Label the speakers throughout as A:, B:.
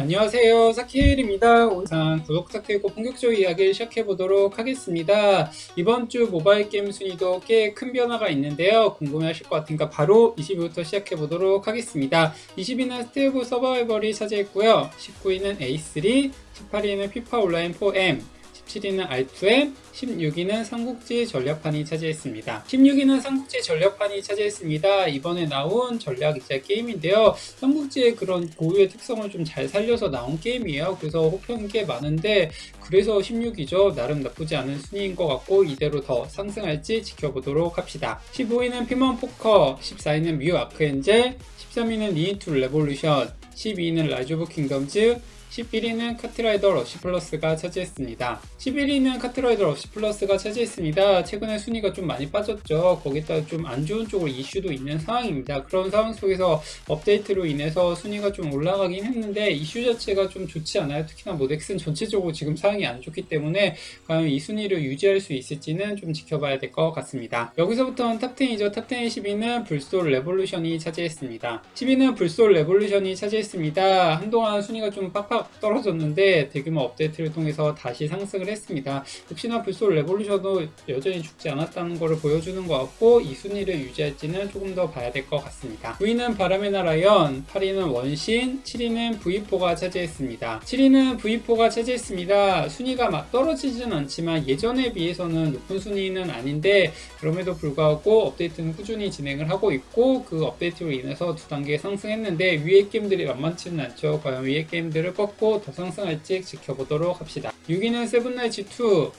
A: 안녕하세요. 사키엘입니다. 오늘 구독 사키고 본격적으로 이야기를 시작해 보도록 하겠습니다. 이번 주 모바일 게임 순위도 꽤 큰 변화가 있는데요. 궁금해하실 것 같으니까 바로 20위부터 시작해 보도록 하겠습니다. 20위는 스테이브 서바이벌이 차지했고요. 19위는 A3, 18위는 피파 온라인 4M, 17위는 R2M, 16위는 삼국지 전략판이 차지했습니다. 16위는 삼국지 전략판이 차지했습니다. 이번에 나온 전략 이자 게임인데요. 삼국지의 그런 고유의 특성을 좀 잘 살려서 나온 게임이에요. 그래서 호평이 꽤 많은데 그래서 16위죠. 나름 나쁘지 않은 순위인 것 같고 이대로 더 상승할지 지켜보도록 합시다. 15위는 피먼 포커, 14위는 뮤 아크엔젤, 13위는 리인투 레볼루션, 12위는 라이즈 오브 킹덤즈, 11위는 카트라이더 러시 플러스가 차지했습니다. 11위는 카트라이더 러시 플러스가 차지했습니다. 최근에 순위가 좀 많이 빠졌죠. 거기다 좀 안 좋은 쪽으로 이슈도 있는 상황입니다. 그런 상황 속에서 업데이트로 인해서 순위가 좀 올라가긴 했는데 이슈 자체가 좀 좋지 않아요. 특히나 모덱스는 전체적으로 지금 상황이 안 좋기 때문에 과연 이 순위를 유지할 수 있을지는 좀 지켜봐야 될 것 같습니다. 여기서부터는 탑10이죠. 탑10의 10위는 불솔 레볼루션이 차지했습니다. 10위는 불솔 레볼루션이 차지했습니다. 한동안 순위가 좀 빡빡 떨어졌는데 대규모 업데이트를 통해서 다시 상승을 했습니다. 역시나 불솔 레볼루션도 여전히 죽지 않았다는 것을 보여주는 것 같고 이 순위를 유지할지는 조금 더 봐야 될 것 같습니다. 9위는 바람의 나라연, 8위는 원신, 7위는 V4가 차지했습니다. 7위는 V4가 차지했습니다. 순위가 막 떨어지진 않지만 예전에 비해서는 높은 순위는 아닌데 그럼에도 불구하고 업데이트는 꾸준히 진행을 하고 있고 그 업데이트로 인해서 두 단계 상승했는데 위에 게임들이 만만치는 않죠. 과연 위에 게임들을 꺾고 더 상승할지 지켜보도록 합시다. 6위는 세븐나이츠 2,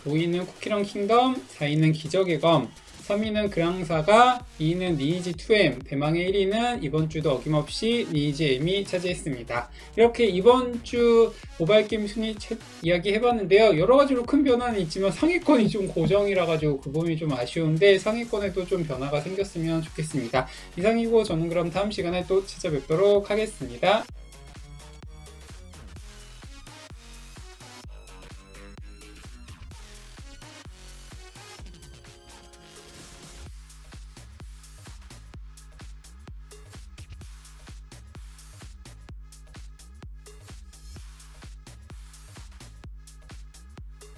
A: 5위는 쿠키런 킹덤, 4위는 기적의 검, 3위는 그랑사가, 2위는 니이지 2M, 대망의 1위는 이번 주도 어김없이 니이지 M이 차지했습니다. 이렇게 이번 주 모바일 게임 순위 채- 이야기 해봤는데요. 여러 가지로 큰 변화는 있지만 상위권이 좀 고정이라 가지고 그 부분이 좀 아쉬운데 상위권에도 좀 변화가 생겼으면 좋겠습니다. 이상이고 저는 그럼 다음 시간에 또 찾아뵙도록 하겠습니다.